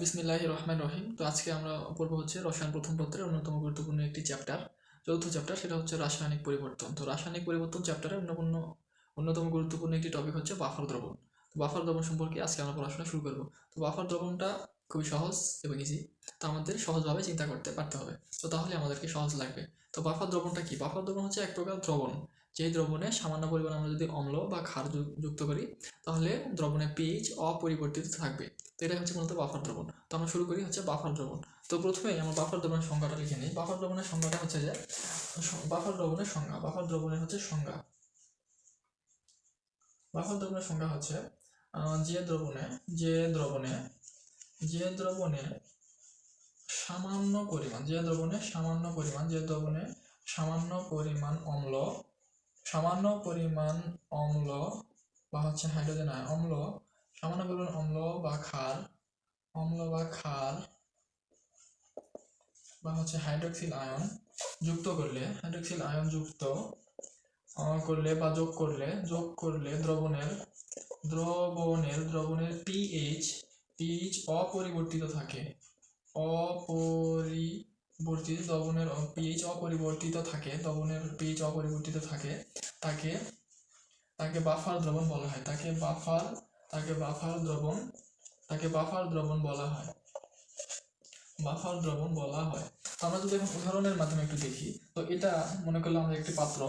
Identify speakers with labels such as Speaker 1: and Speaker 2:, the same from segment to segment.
Speaker 1: বিসমিল্লাহ রহমান রহিম। তো আজকে আমরা পড়ব হচ্ছে রসায়ন প্রথম পত্রের অন্যতম গুরুত্বপূর্ণ একটি চ্যাপ্টার চতুর্থ চ্যাপ্টার সেটা হচ্ছে রাসায়নিক পরিবর্তন। তো রাসায়নিক পরিবর্তন চ্যাপ্টারের অন্যপূর্ণ অন্যতম গুরুত্বপূর্ণ একটি টপিক হচ্ছে বাফার দ্রবণ। তো বাফার দ্রবণ সম্পর্কে আজকে আমরা পড়াশোনা শুরু করব। তো বাফার দ্রবণটা খুবই সহজ এবং ইজি তো আমাদের সহজভাবে চিন্তা করতে পারতে হবে। তো তাহলে আমাদেরকে সহজ লাগবে। তো বাফার দ্রবণটা কি? বাফার দ্রবণ হচ্ছে এক প্রকার দ্রবণ। যেই দ্রবণে সামান্য পরিমাণ আমরা যদি অম্ল বা ক্ষার যু- যুক্ত করি, তাহলে দ্রবণের পিএইচ অপরিবর্তিত থাকবে। তো এটা হচ্ছে মূলত বাফার দ্রবণ। তো আমরা শুরু করি হচ্ছে বাফার দ্রবণ। তো প্রথমেই আমরা বাফার দ্রবণের সংজ্ঞাটা লিখে নিই। বাফার দ্রবণের সংজ্ঞাটা হচ্ছে যে বাফার দ্রবণের সংজ্ঞা, বাফার দ্রবণের হচ্ছে সংজ্ঞা। বাফার দ্রবণের সংজ্ঞা হচ্ছে যে দ্রবণে যে দ্রবণে যে দ্রবণে সামান্য পরিমাণ, যে দ্রবণে সামান্য পরিমাণ, যে দ্রবণে সামান্য পরিমাণ অম্ল সামান্য পরিমাণ অম্ল বা হচ্ছে হাইড্রোজেন অম্ল, সামান্য পরিমাণ অম্ল বা ক্ষার, অম্ল বা ক্ষার বা হচ্ছে হাইড্রোক্সিল আয়ন যুক্ত করলে হাইড্রোক্সিল আয়ন যুক্ত করলে বা যোগ করলে যোগ করলে দ্রবণের দ্রবণের দ্রবণের পিএইচ পিএইচ অপরিবর্তিত থাকে। অপরিবর্তিত দ্রবণের পিএইচ অপরিবর্তিত থাকে, দ্রবণের পিএইচ অপরিবর্তিত থাকে, তাকে তাকে বাফার দ্রবণ বলা হয়, তাকে বাফার তাকে বাফার দ্রবণ, তাকে বাফার দ্রবণ বলা হয়। বাফার দ্রবণ বলা হয়। তো আমরা যদি এখন উদাহরণের মাধ্যমে একটু দেখি, তো এটা মনে করলাম আমরা একটি পাত্র,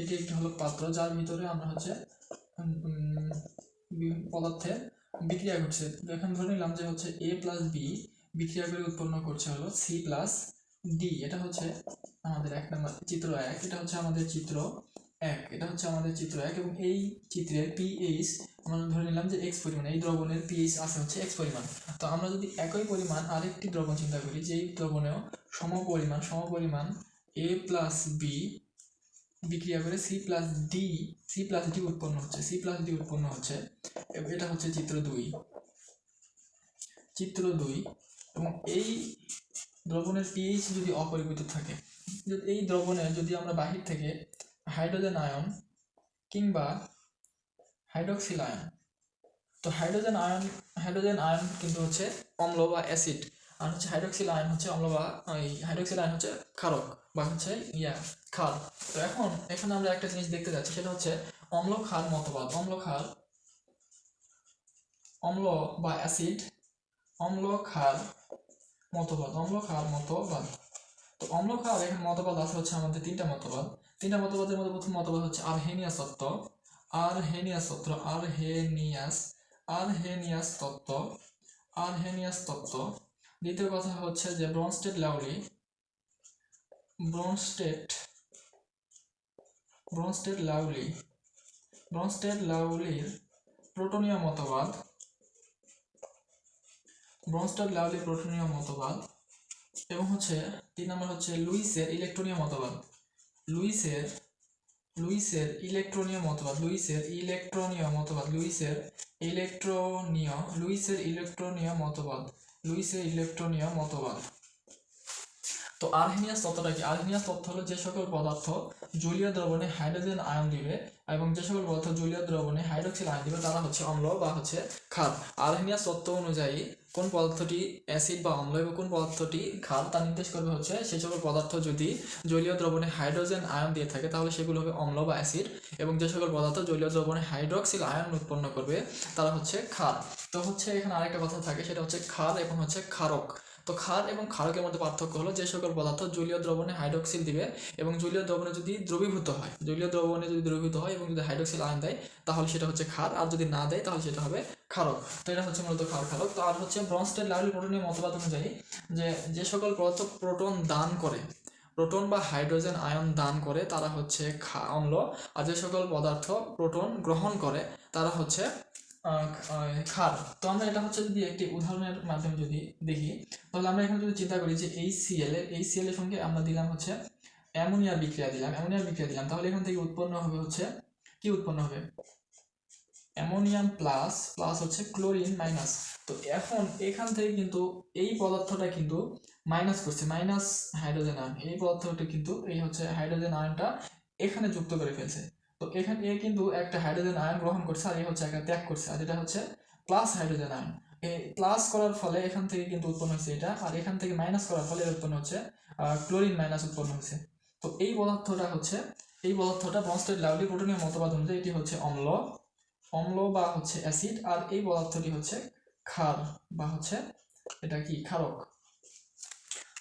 Speaker 1: এটি একটি হলো পাত্র যার ভিতরে আমরা হচ্ছে পদার্থে বিক্রিয়া ঘটছে। এখন ধরে নিলাম যে হচ্ছে এ প্লাস বি বিক্রিয়া করে উৎপন্ন করছে হলো সি প্লাস ডি এটা হচ্ছে আমাদের এক নম্বর চিত্র এক, এটা হচ্ছে আমাদের চিত্র এক, এটা হচ্ছে আমাদের চিত্র এক এবং এই চিত্রের পিএইচ আমরা ধরে নিলাম যে এক্স পরিমাণ, এই দ্রবণের পিএইচ আছে হচ্ছে এক্স পরিমাণ। তো আমরা যদি একই পরিমাণ আরেকটি দ্রবণ চিন্তা করি, যেই দ্রবণেও সম পরিমাণ সম পরিমাণ এ প্লাস বি বিক্রিয়া করে C plus D C plus D উৎপন্ন হচ্ছে সি প্লাস ডি উৎপন্ন হচ্ছে, এবং এটা হচ্ছে চিত্র দুই। চিত্র দুই এবং এই দ্রবণের পিএইচ যদি অপরিবর্তিত থাকে, যদি এই দ্রবণে যদি আমরা বাহির থেকে হাইড্রোজেন আয়ন কিংবা হাইড্রোক্সিল আয়ন তো হাইড্রোজেন আয়ন হাইড্রোজেন আয়ন কিন্তু হচ্ছে অম্ল বা অ্যাসিড আর হচ্ছে হাইড্রোক্সিল আয়ন হচ্ছে অম্ল বা, এই হাইড্রোক্সিল আয়ন হচ্ছে ক্ষারক বা হচ্ছে ইয়া, ক্ষার। তো এখন, এখানে আমরা একটা জিনিস দেখতে যাচ্ছি, সেটা হচ্ছে অম্ল ক্ষার মতবাদ। অম্ল ক্ষার, অম্ল বা অ্যাসিড অম্ল ক্ষার মতবাদ অম্ল ক্ষার মতবাদ। তো অম্ল ক্ষার এখানে মতবাদ আছে হচ্ছে আমাদের তিনটা মতবাদ। তিনটা মতবাদের মধ্যে প্রথম মতবাদ হচ্ছে আরহেনিয়াস তত্ত্ব। আরহেনিয়াস তত্ত্ব, আরহেনিয়াস আরহেনিয়াস তত্ত্ব আরহেনিয়াস তত্ত্ব। দ্বিতীয় কথা হচ্ছে যে Bronsted Lowry Bronsted Bronsted Lowry Bronsted লাউলির প্রোটোনিয়া মতবাদ। ব্রনস্টেড লাউলি প্রোটোনীয় মতবাদ এবং হচ্ছে তিন নম্বর হচ্ছে লুইসের ইলেকট্রনীয় মতবাদ। লুইসের লুইসের ইলেকট্রনীয় মতবাদ, লুইসের ইলেকট্রনীয় মতবাদ, লুইসের ইলেকট্রনীয় লুইসের ইলেকট্রনীয় মতবাদ, লুইসের ইলেকট্রনীয় মতবাদ। তো আরহেনিয়াস তত্ত্বটা কি? আরহেনিয়াস তত্ত্ব হলো যে সকল পদার্থ জলীয় দ্রবণে হাইড্রোজেন আয়ন দিবে এবং যে সকল পদার্থ জলীয় দ্রবণে হাইড্রোক্সিল আয়ন দিবে, তারা হচ্ছে অম্ল বা হচ্ছে ক্ষার। আরহেনিয়াস তত্ত্ব অনুযায়ী কোন পদার্থটি অ্যাসিড বা অম্ল এবং কোন পদার্থটি ক্ষার, তা নির্দেশ করবে হচ্ছে সেই সকল পদার্থ যদি জলীয় দ্রবণে হাইড্রোজেন আয়ন দিয়ে থাকে, তাহলে সেগুলো হবে অম্ল বা অ্যাসিড এবং যে সকল পদার্থ জলীয় দ্রবণে হাইড্রোক্সিল আয়ন উৎপন্ন করবে, তারা হচ্ছে ক্ষার। তো হচ্ছে এখানে আরেকটা কথা থাকে, সেটা হচ্ছে ক্ষার এবং হচ্ছে ক্ষারক। তো ক্ষার এবং ক্ষারকের মধ্যে পার্থক্য হলো যে সকল পদার্থ জলীয় দ্রবণে হাইড্রোক্সিল দিবে এবং জলীয় দ্রবণে যদি দ্রবীভূত হয়, জলীয় দ্রবণে যদি দ্রবীভূত হয় এবং যদি হাইড্রোক্সিল আয়ন দেয়, তাহলে সেটা হচ্ছে ক্ষার। আর যদি না দেয়, তাহলে সেটা হবে ক্ষারক। তো এটা হচ্ছে মূলত ক্ষার ক্ষারক। তো আর হচ্ছে ব্রনস্টেড লাউলি প্রোটনের মতবাদ অনুযায়ী যে যে সকল পদার্থ প্রোটন দান করে, প্রোটন বা হাইড্রোজেন আয়ন দান করে, তারা হচ্ছে ক্ষা- অম্ল। আর যে সকল পদার্থ প্রোটন গ্রহণ করে, তারা হচ্ছে ক্ষার তো আমরা এটা হচ্ছে যদি একটি উদাহরণের মাধ্যমে যদি দেখি, তাহলে আমরা এখানে যদি চিন্তা করি যে এই সিএল এর এই সিএল এর সঙ্গে আমরা দিলাম হচ্ছে অ্যামোনিয়ার বিক্রিয়া দিলাম অ্যামোনিয়ার বিক্রিয়া দিলাম। তাহলে এখান থেকে উৎপন্ন হবে হচ্ছে, কি উৎপন্ন হবে? অ্যামোনিয়াম প্লাস প্লাস হচ্ছে ক্লোরিন মাইনাস। তো এখন এখান থেকে কিন্তু এই পদার্থটা কিন্তু মাইনাস করছে, মাইনাস হাইড্রোজেন আয়ন। এই পদার্থটা কিন্তু এই হচ্ছে হাইড্রোজেন আয়নটা এখানে যুক্ত করে ফেলছে। তো এখানে এ কিন্তু একটা হাইড্রোজেন আয়ন গ্রহণ করছে আর এ হচ্ছে একটা ত্যাগ করছে, আর এটা হচ্ছে প্লাস হাইড্রোজেন আয়ন এই প্লাস করার ফলে এখান থেকে কিন্তু উৎপন্ন হচ্ছে এটা, আর এখান থেকে মাইনাস করার ফলে উৎপন্ন হচ্ছে ক্লোরিন মাইনাস উৎপন্ন হচ্ছে। তো এই পদার্থটা হচ্ছে, এই পদার্থটা ব্রনস্টেড লাভলি প্রোটনীয় মতবাদ অনুযায়ী এটি হচ্ছে অম্ল অম্ল বা হচ্ছে অ্যাসিড আর এই পদার্থটি হচ্ছে ক্ষার বা হচ্ছে এটা কি? ক্ষারক।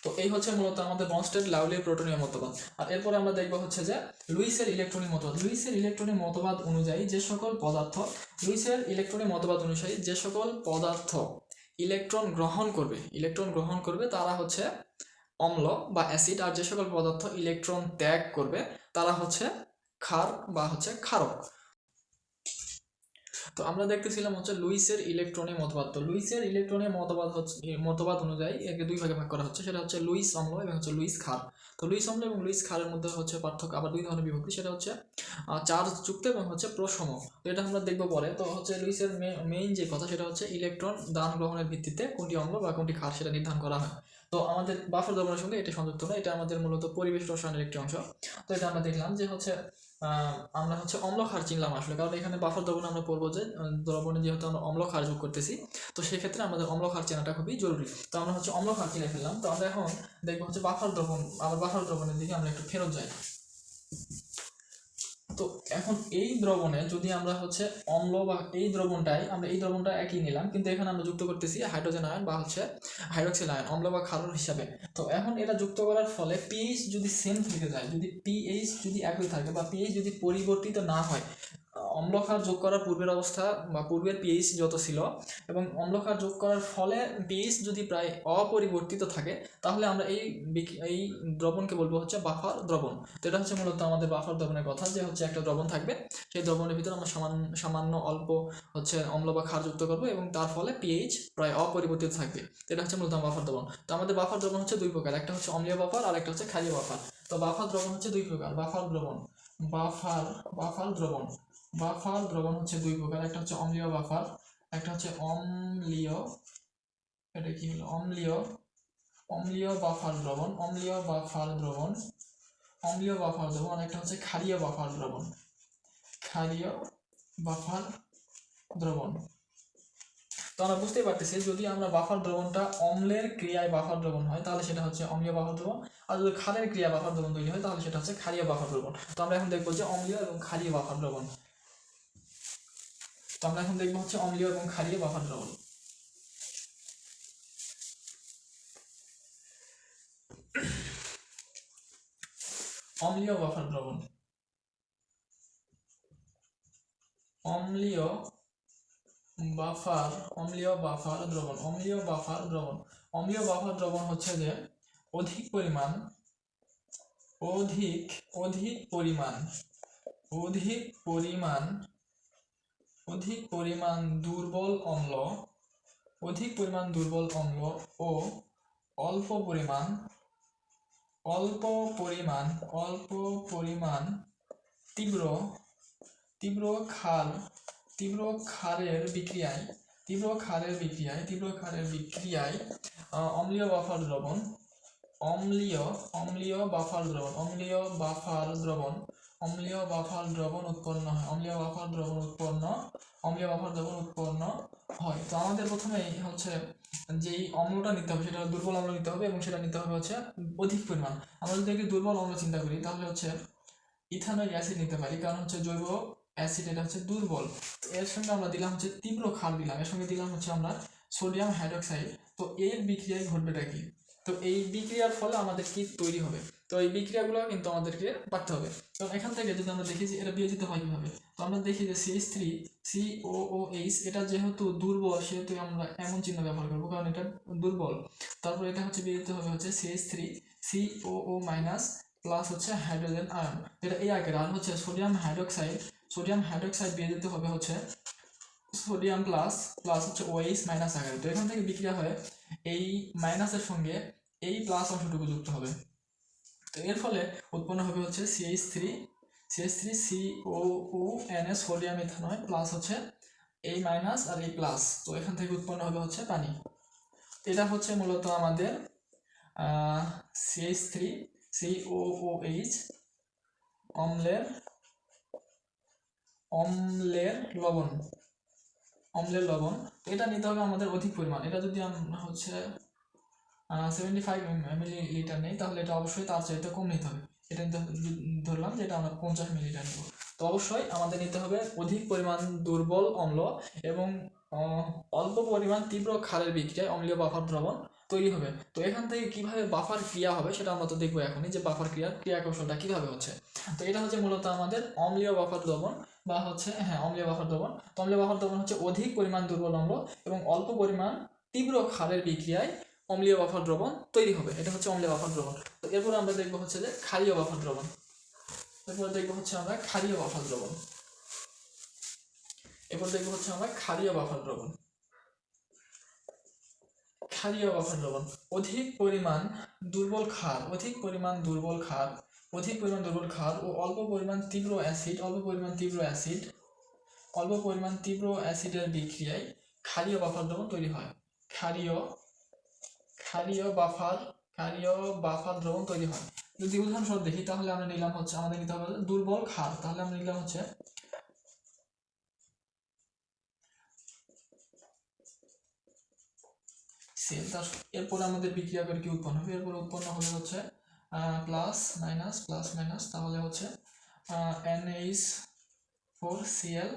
Speaker 1: তো এই হচ্ছে মূলত আমাদের বনস্টেড লাউলির প্রোটনীয় মতবাদ। আর এরপরে আমরা দেখব হচ্ছে যে লুইসের ইলেকট্রনিক মতবাদ। লুইসের ইলেকট্রনিক মতবাদ অনুযায়ী যে সকল পদার্থ, লুইসের ইলেকট্রনিক মতবাদ অনুযায়ী যে সকল পদার্থ ইলেকট্রন গ্রহণ করবে, ইলেকট্রন গ্রহণ করবে, তারা হচ্ছে অম্ল বা অ্যাসিড। আর যে সকল পদার্থ ইলেকট্রন ত্যাগ করবে, তারা হচ্ছে ক্ষার বা হচ্ছে ক্ষারক। তো আমরা দেখতেছিলাম হচ্ছে লুইসের ইলেকট্রনের মতবাদ। তো লুইসের ইলেকট্রনের মতবাদ হচ্ছে মতবাদ অনুযায়ী একে দুই ভাগে ভাগ করা হচ্ছে। সেটা হচ্ছে লুইস অম্ল এবং হচ্ছে লুইস খার তো লুইস অম্ল এবং লুইস খারের মধ্যে হচ্ছে পার্থক্য আবার দুই ধরনের বিভক্তি, সেটা হচ্ছে চার্জ যুক্ত এবং হচ্ছে প্রসম তো এটা আমরা দেখব পরে। তো হচ্ছে লুইসের মেইন যে কথা, সেটা হচ্ছে ইলেকট্রন দান গ্রহণের ভিত্তিতে কোনটি অম্ল বা কোনটি খার সেটা নির্ধারণ করা হয়। তো আমাদের বাফার দ্রবণের সঙ্গে এটা সংযুক্ত নয় এটা আমাদের মূলত পরিবেশ রসায়নের একটি অংশ। তো এটা আমরা দেখলাম যে হচ্ছে আমরা হচ্ছে অম্ল ক্ষার চিনলাম আসলে, কারণ এখানে বাফার দ্রবণে আমরা পড়ব যে দ্রবণে যেহেতু আমরা অম্ল ক্ষার যোগ করতেছি, তো সেক্ষেত্রে আমাদের অম্ল ক্ষার চেনাটা খুবই জরুরি। তো আমরা হচ্ছে অম্ল ক্ষার চিনে ফেললাম, তো আমরা এখন দেখব হচ্ছে বাফার দ্রবণ, আবার বাফার দ্রবণের দিকে আমরা একটু ফেরত যাই। তো এখন এই দ্রবণে যদি আমরা হচ্ছে অম্ল বা এই দ্রবণটাই, আমরা এই দ্রবণটা একই নিলাম, কিন্তু এখানে আমরা যুক্ত করতেছি হাইড্রোজেন আয়ন বা হচ্ছে হাইড্রোক্সিল আয়ন অম্ল বা ক্ষারণ হিসাবে। তো এখন এটা যুক্ত করার ফলে পিএইচ যদি সেম থেকে যায়, যদি পিএইচ যদি একই থাকে বা পিএইচ যদি পরিবর্তিত না হয় অম্লক্ষার যোগ করার পূর্বের অবস্থা বা পূর্বের পিএইচ যত ছিল এবং অম্লক্ষার যোগ করার ফলে পিএইচ যদি প্রায় অপরিবর্তিত থাকে, তাহলে আমরা এই এই দ্রবণকে বলব হচ্ছে বাফার দ্রবণ। তো এটা হচ্ছে মূলত আমাদের বাফার দ্রবণের কথা, যে হচ্ছে একটা দ্রবণ থাকবে, সেই দ্রবণের ভিতরে আমরা সামান্য সামান্য অল্প হচ্ছে অম্ল বা ক্ষার যুক্ত করব এবং তার ফলে পিএইচ প্রায় অপরিবর্তিত থাকবে। তো এটা হচ্ছে মূলত বাফার দ্রবণ। তো আমাদের বাফার দ্রবণ হচ্ছে দুই প্রকার, একটা হচ্ছে অম্লীয় বাফার আর একটা হচ্ছে ক্ষারীয় বাফার। তো বাফার দ্রবণ হচ্ছে দুই প্রকার, বাফার দ্রবণ, বাফার বাফার দ্রবণ। বাফার দ্রবণ হচ্ছে দুই প্রকার, একটা হচ্ছে অম্লীয় বাফার একটা হচ্ছে অম্লীয়, এটা কি হলো? অম্লীয় অম্লীয় বাফার দ্রবণ, অম্লীয় বাফার দ্রবণ, অম্লীয় বাফার দ্রবণ একটা হচ্ছে ক্ষারীয় বাফার দ্রবণ। ক্ষারীয় বাফার দ্রবণ। তো আমরা বুঝতেই পারতেছি, যদি আমরা বাফার দ্রবণটা অম্লের ক্রিয়ায় বাফার দ্রবণ হয়, তাহলে সেটা হচ্ছে অম্লীয় বাফার দ্রবণ, আর যদি ক্ষারের ক্রিয়া বাফার দ্রবণ তৈরি হয়, তাহলে সেটা হচ্ছে ক্ষারীয় বাফার দ্রবণ। তো আমরা এখন দেখব যে অম্লীয় এবং ক্ষারীয় বাফার দ্রবণ। আমরা এখন দেখব হচ্ছে অম্লীয় এবং ক্ষারীয় বাফার দ্রবণ অম্লীয় বাফার দ্রবণ অম্লীয় বাফার অম্লীয় বাফার দ্রবণ অম্লীয় বাফার দ্রবণ অম্লীয় বাফার দ্রবণ হচ্ছে যে অধিক পরিমাণ, অধিক অধিক পরিমাণ অধিক পরিমাণ অধিক পরিমাণ দুর্বল অম্ল, অধিক পরিমাণ দুর্বল অম্ল ও অল্প পরিমাণ অল্প পরিমাণ অল্প পরিমাণ তীব্র তীব্র ক্ষার, তীব্র ক্ষারের বিক্রিয়ায়, তীব্র ক্ষারের বিক্রিয়ায়, তীব্র ক্ষারের বিক্রিয়ায় অম্লীয় বাফার দ্রবণ অম্লীয় অম্লীয় বাফার দ্রবণ, অম্লীয় বাফার দ্রবণ, অম্লীয় বাফার দ্রবণ উৎপন্ন হয়, অম্লীয় বাফার দ্রবণ উৎপন্ন, অম্লীয় বাফার দ্রবণ উৎপন্ন হয়। তো আমাদের প্রথমে হচ্ছে যেই অম্লটা নিতে হবে, সেটা দুর্বল অম্ল নিতে হবে এবং সেটা নিতে হবে হচ্ছে অধিক পরিমাণ। আমরা যদি একটি দুর্বল অম্ল চিন্তা করি, তাহলে হচ্ছে ইথানয়িক অ্যাসিড নিতে পারি, কারণ হচ্ছে জৈব অ্যাসিড এটা হচ্ছে দুর্বল। এর সঙ্গে আমরা দিলাম হচ্ছে তীব্র ক্ষার দিলাম, এর সঙ্গে দিলাম হচ্ছে আমরা সোডিয়াম হাইড্রোক্সাইড। তো এর বিক্রিয়ায় ঘটবেটা কি? তো এই বিক্রিয়ার ফলে আমাদের কি তৈরি হবে? তো এই বিক্রিয়াগুলো কিন্তু আমাদেরকে পারতে হবে। তো এখান থেকে যদি আমরা দেখি যে এটা বিয়োজিত হয় কীভাবে? তো আমরা দেখি যে CH three C O O H এটা যেহেতু দুর্বল, সেহেতু আমরা এমন চিহ্ন ব্যবহার করব কারণ এটা দুর্বল। তারপর এটা হচ্ছে বিয়োজিত হবে হচ্ছে CH three C O O minus plus হচ্ছে হাইড্রোজেন আয়ন এটা এই আগের আর হচ্ছে সোডিয়াম হাইড্রোক্সাইড সোডিয়াম হাইড্রোক্সাইড বিয়োজিত হবে হচ্ছে সোডিয়াম প্লাস প্লাস হচ্ছে ওএইচ মাইনাস আকারে। তো এখান থেকে বিক্রিয়া হয়ে এই মাইনাসের সঙ্গে এই প্লাস অংশটুকু যুক্ত হবে। তো এর ফলে উৎপন্ন হবে হচ্ছে CH three CH three C O O N S sodium ethanoate plus হচ্ছে এই মাইনাস আর এই প্লাস তো এখান থেকে উৎপন্ন হবে হচ্ছে পানি। এটা হচ্ছে মূলত আমাদের CH three C O O H অম্লের অম্লের লবণ। অম্লের লবণ, এটা নিতে হবে আমাদের অধিক পরিমাণ। এটা যদি আমরা হচ্ছে সেভেন্টি ফাইভ মিলি লিটার নেই, তাহলে এটা অবশ্যই তার চাইতে কম নিতে হবে। এটা ধরলাম যে এটা আমরা পঞ্চাশ মিলিলিটার নেব। তো অবশ্যই আমাদের নিতে হবে অধিক পরিমাণ দুর্বল অম্ল এবং অল্প পরিমাণ তীব্র ক্ষারের বিক্রিয়ায় অম্লীয় বাফার দ্রবণ। তৈরি হবে। তো এখান থেকে কীভাবে বাফার ক্রিয়া হবে সেটা আমরা তো দেখব এখনই যে বাফার ক্রিয়ার ক্রিয়া কৌশলটা কীভাবে হচ্ছে। তো এটা হচ্ছে মূলত আমাদের অম্লীয় বাফার দ্রবণ বা হচ্ছে হ্যাঁ অম্লীয় বাফার দ্রবণ। তো অম্লীয় বাফার দ্রবণ হচ্ছে অধিক পরিমাণ দুর্বল অম্ল এবং অল্প পরিমাণ তীব্র ক্ষারের বিক্রিয়ায় অম্লীয় বাফার দ্রবণ তৈরি হবে। এটা হচ্ছে অম্লীয় বাফার দ্রবণ। তো এরপর আমরা দেখব হচ্ছে যে ক্ষারীয় বাফার দ্রবণ। এরপর দেখব হচ্ছে আমরা ক্ষারীয় বাফার দ্রবণ। এরপর দেখব হচ্ছে আমরা ক্ষারীয় বাফার দ্রবণ। ক্ষারীয় বাফার দ্রবণ অধিক পরিমাণ দুর্বল ক্ষার, অধিক পরিমাণ দুর্বল ক্ষার, অধিক পরিমাণ দুর্বল ক্ষার ও অল্প পরিমাণ তীব্র অ্যাসিড, অল্প পরিমাণ তীব্র অ্যাসিড, অল্প পরিমাণ তীব্র অ্যাসিডের বিক্রিয়ায় ক্ষারীয় বাফার দ্রবণ তৈরি হয়। ক্ষারীয় ক্ষারীয় বাফার ক্ষারীয় বাফার দ্রবণ তৈরি হয়। যদি উদাহরণস্বরূপ দেখি, তাহলে আমরা নিলাম হচ্ছে, আমাদের নিতে হবে? দুর্বল ক্ষার। তাহলে আমরা নিলাম হচ্ছে সেল তার এরপরে আমাদের বিক্রিয়া করে কি উৎপন্ন হবে? এরপরে উৎপন্ন হবে হচ্ছে প্লাস মাইনাস প্লাস মাইনাস তাহলে হচ্ছে এনএইচ ফোর সিএল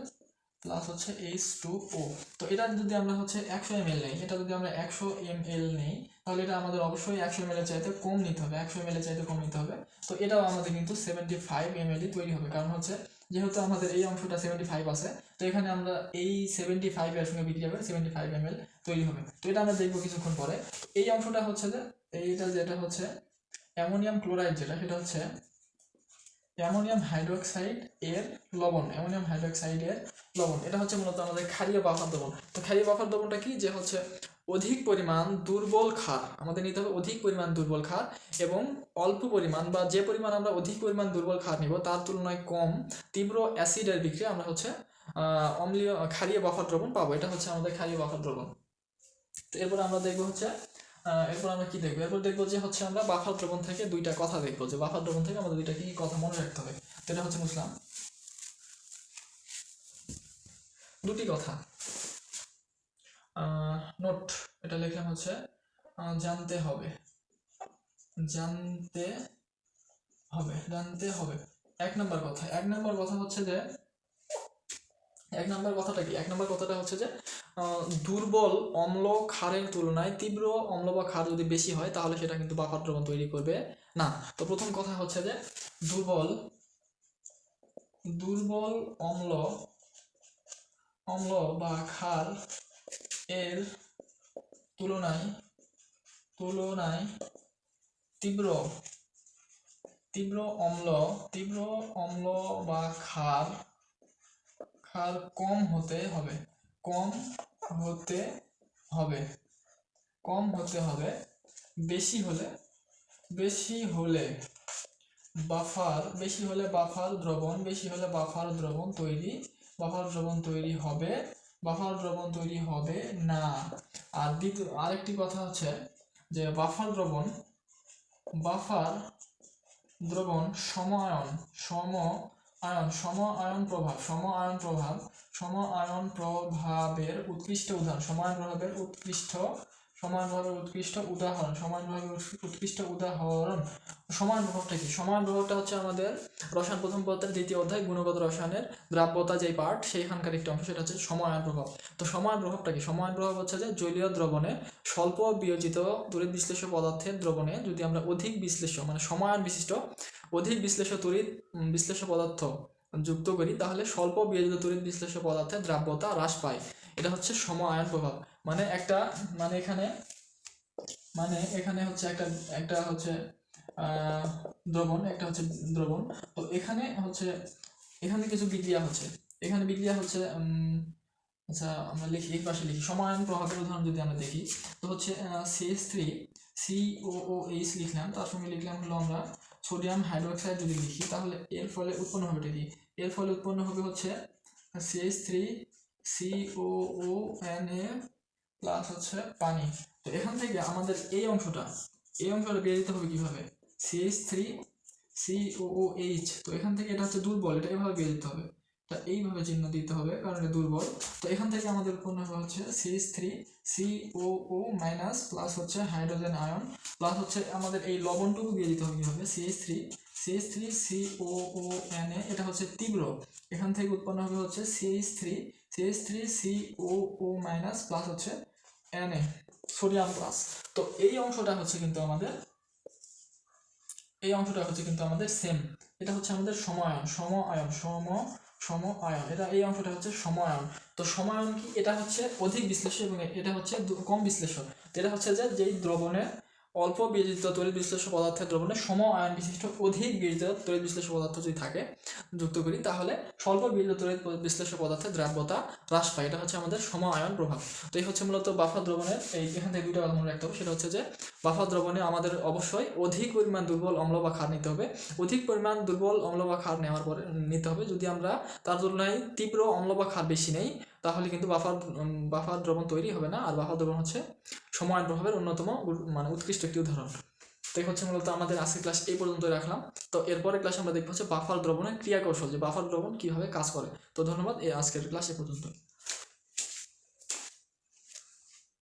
Speaker 1: প্লাস হচ্ছে এইচ টু ও তো এটা যদি আমরা হচ্ছে একশো এম এল নেই, এটা যদি আমরা একশো এম এল নেই, তাহলে এটা আমাদের অবশ্যই একশো এম এর চাইতে কম নিতে হবে, একশো এম এর চাইতে কম নিতে হবে। তো এটাও আমাদের কিন্তু সেভেন্টি ফাইভ এম এলই তৈরি হবে। কারণ হচ্ছে যেহেতু আমাদের এই অংশটা সেভেন্টি ফাইভ আছে, তো এখানে আমরা এই সেভেন্টি ফাইভ এর সঙ্গে বিক্রি হবে সেভেন্টি ফাইভ এম তৈরি হবে। তো এটা আমরা দেখব কিছুক্ষণ পরে। এই অংশটা হচ্ছে যে, এইটা যেটা হচ্ছে, অ্যামোনিয়াম ক্লোরাইড যেটা, সেটা হচ্ছে অ্যামোনিয়াম হাইড্রোক্সাইড এর লবণ, অ্যামোনিয়াম হাইড্রোক্সাইড এর লবণ। এটা হচ্ছে মূলত আমাদের ক্ষারীয় বাফার দ্রবণ। তো ক্ষারীয় বাফার দ্রবণটা কি? যে হচ্ছে অধিক পরিমাণ দুর্বল ক্ষার, আমাদের নিতে হবে অধিক পরিমাণ দুর্বল ক্ষার এবং অল্প পরিমাণ বা যে পরিমাণ আমরা অধিক পরিমাণ দুর্বল ক্ষার নিব, তার তুলনায় কম তীব্র অ্যাসিডের বিক্রিয়া আমরা হচ্ছে অম্লীয় ক্ষারীয় বাফার দ্রবণ পাবো। এটা হচ্ছে আমাদের ক্ষারীয় বাফার দ্রবণ। তো এরপর আমরা দেখব হচ্ছে এরপর আমরা কি দেখব? এরপর দেখব যে হচ্ছে আমরা বাফার দ্রবণ থেকে দুইটা কথা দেখব, যে বাফার দ্রবণ থেকে আমাদের দুইটা কি কি কথা মনে রাখতে হবে এটা হচ্ছে বুঝলাম দুটি কথা। নোট, এটা লিখলাম হচ্ছে জানতে হবে। জানতে হবে জানতে হবে। এক নম্বর কথা। এক নম্বর কথা হচ্ছে যে এক নম্বর কথাটা কি? এক নম্বর কথাটা হচ্ছে যে দুর্বল অম্ল ক্ষারের তুলনায় তীব্র অম্ল বা ক্ষার যদি বেশি হয়, তাহলে সেটা কিন্তু বাফার দ্রবণ তৈরি করবে। না, তো প্রথম কথা হচ্ছে যে, দুর্বল দুর্বল অম্ল অম্ল বা ক্ষার এর তুলনায় তুলনায় তীব্র তীব্র অম্ল তীব্র অম্ল বা ক্ষার ক্ষার কম হতে হবে। কম হতে হবে। কম হতে হবে। বেশি হলে বেশি হলে বাফার, বেশি হলে বাফার দ্রবণ, বেশি হলে বাফার দ্রবণ তৈরি, বাফার দ্রবণ তৈরি হবে, বাফার দ্রবণ তৈরি হবে না। আর দ্বিতীয়, আরেকটি কথা হচ্ছে যে বাফার দ্রবণ বাফার দ্রবণ সম আয়ন সম আয়ন, সম আয়ন প্রভাব, সম আয়ন প্রভাব, সম আয়ন প্রভাবের উৎকৃষ্ট উদাহরণ, সম আয়ন প্রভাবের উৎকৃষ্ট সমায়ন প্রভাবের উৎকৃষ্ট উদাহরণ, সমানভাবে উৎকৃষ্ট উদাহরণ। সমান প্রভাবটা কি? সমান প্রভাবটা হচ্ছে আমাদের রসায়ন প্রথম পত্রের দ্বিতীয় অধ্যায়, গুণগত রসায়নের দ্রাব্যতা যে পার্ট সেইখানকার একটি অংশ, সেটা হচ্ছে সমায়ন প্রভাব। তো সমায়ন প্রভাবটা কি? সমায়ন প্রভাব হচ্ছে যে জলীয় দ্রবণে স্বল্প বিয়োজিত তড়িৎ বিশ্লেষ্য পদার্থের দ্রবণে যদি আমরা অধিক বিশ্লেষ্য মানে সমায়ন বিশিষ্ট, অধিক বিশ্লেষ্য তড়িৎ বিশ্লেষ্য পদার্থ যুক্ত করি, তাহলে স্বল্প বিয়োজিত তড়িৎ বিশ্লেষ্য পদার্থের দ্রাব্যতা হ্রাস পায়। এটা হচ্ছে সময়ন প্রভাব। মানে একটা মানে এখানে মানে এখানে হচ্ছে একটা একটা হচ্ছে দ্রবণ, একটা হচ্ছে দ্রবণ। তো এখানে হচ্ছে, এখানে কিছু বিক্রিয়া হচ্ছে। এখানে বিক্রিয়া হচ্ছে আচ্ছা আমরা লিখি, এই পাশে লিখি। সমায়ন প্রভাবের উদাহরণ যদি আমরা দেখি, তো হচ্ছে সিএস থ্রি সিওও এইচ লিখলাম, তার সঙ্গে লিখলাম হলো আমরা সোডিয়াম হাইড্রোক্সাইড যদি লিখি, তাহলে এর ফলে উৎপন্ন হবে এটা এর ফলে উৎপন্ন হবে হচ্ছে CS three COO N A plus হচ্ছে পানি। তো এখান থেকে আমাদের এই অংশটা এই অংশটা বের দিতে হবে কীভাবে? সিএইচ থ্রি সিওও এইচ তো এখান থেকে এটা হচ্ছে দুর্বল, এটা এভাবে বের দিতে হবে। তা এইভাবে চিহ্ন দিতে হবে কারণ এটা দুর্বল। তো এখান থেকে আমাদের উৎপন্ন হবে হচ্ছে? CS three C O O minus plus হচ্ছে হাইড্রোজেন আয়ন প্লাস হচ্ছে আমাদের এই লবণটুকু দিয়ে দিতে হবে কীভাবে? CS three CS three C O O N A এটা হচ্ছে তীব্র। এখান থেকে উৎপন্ন হবে হচ্ছে CS three CS three C O O minus plus হচ্ছে এন এ সোডিয়াম প্লাস তো এই অংশটা হচ্ছে কিন্তু আমাদের, এই অংশটা হচ্ছে কিন্তু আমাদের সেম এটা হচ্ছে আমাদের সমায়ন সম আয়ন সম সম আয়ন এটা এই অংশটা হচ্ছে সমায়ন তো সমায়ন কি? এটা হচ্ছে অধিক বিশ্লেষ্য এবং এটা হচ্ছে কম বিশ্লেষ্য তো এটা হচ্ছে যে যেই দ্রবণে অল্প বিজিত তড়িৎ বিশ্লেষ্য পদার্থের দ্রবণে সম আয়ন বিশিষ্ট অধিক বিজিত তড়িৎ বিশ্লেষ্য পদার্থ যদি থাকে, যুক্ত করি, তাহলে স্বল্প বিজিত তড়িৎ বিশ্লেষ্য পদার্থের দ্রাব্যতা হ্রাস পায়। এটা হচ্ছে আমাদের সম আয়ন প্রভাব। তো এই হচ্ছে মূলত বাফা দ্রবণের এই এখান থেকে দুইটা কথা মনে রাখতে হবে। সেটা হচ্ছে যে বাফা দ্রবণে আমাদের অবশ্যই অধিক পরিমাণ দুর্বল অম্ল বা ক্ষার নিতে হবে। অধিক পরিমাণ দুর্বল অম্ল বা ক্ষার নেওয়ার পরে নিতে হবে। যদি আমরা তার তুলনায় তীব্র অম্ল বা ক্ষার বেশি নেই তাহলে কিন্তু বাফার বাফার দ্রবণ তৈরি হবে না, আর বাফার দ্রবণ হচ্ছে সময়ের প্রভাবের অন্যতম মানে উৎকৃষ্ট একটি উদাহরণ। তাই হচ্ছে মূলত আমাদের আজকের ক্লাস এই পর্যন্ত রাখলাম। তো এরপরে ক্লাসে আমরা দেখব হচ্ছে বাফার দ্রবণের ক্রিয়াকৌশল, যে বাফার দ্রবণ কীভাবে কাজ করে। তো ধন্যবাদ, এই আজকের ক্লাস এ পর্যন্ত।